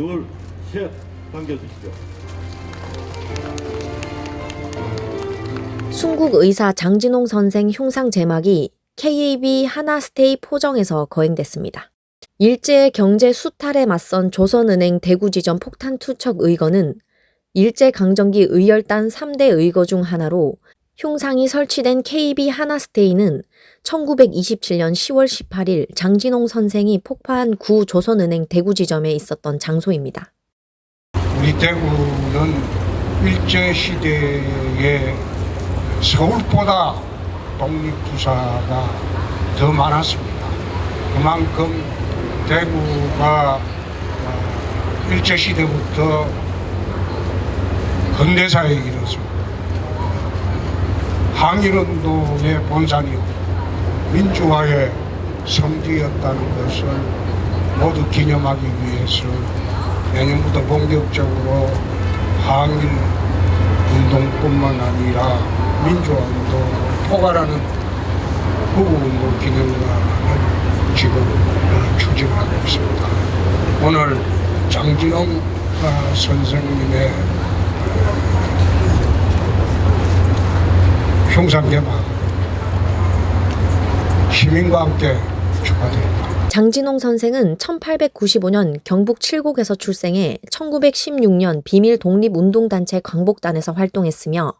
둘, 셋 당겨주십시오. 순국 의사 장진홍 선생 흉상 제막이 KAB 하나스테이 포정에서 거행됐습니다. 일제 경제 수탈에 맞선 조선은행 대구지점 폭탄 투척 의거는 일제 강점기 의열단 3대 의거 중 하나로 흉상이 설치된 KB 하나스테이는 1927년 10월 18일 장진홍 선생이 폭파한 구 조선은행 대구 지점에 있었던 장소입니다. 우리 대구는 일제 시대에 서울보다 독립투사가 더 많았습니다. 그만큼 대구가 어, 일제 시대부터 근대사에 이르서 항일운동의 본산이요 민주화의 성지였다는 것을 모두 기념하기 위해서 내년부터 본격적으로 항일 운동뿐만 아니라 민주화 운동을 포괄하는 후보운동 기념관을 지금 어, 추진하고 있습니다. 오늘 장진홍 어, 선생님의 개막 시민과 함께 축하드립니다. 장진홍 선생은 1895년 경북 칠곡에서 출생해 1916년 비밀 독립 운동단체 광복단에서 활동했으며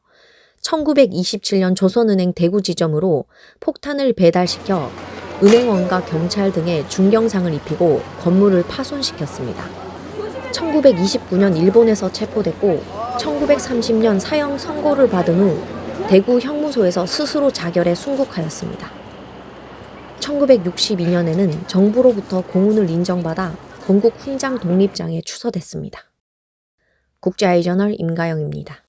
1927년 조선은행 대구 지점으로 폭탄을 배달시켜 은행원과 경찰 등의 중경상을 입히고 건물을 파손시켰습니다. 1929년 일본에서 체포됐고 1930년 사형 선고를 받은 후 대구 형무소에서 스스로 자결해 순국하였습니다. 1962년에는 정부로부터 공훈을 인정받아 건국 훈장 독립장에 추서됐습니다. 국제아이저널 임가영입니다.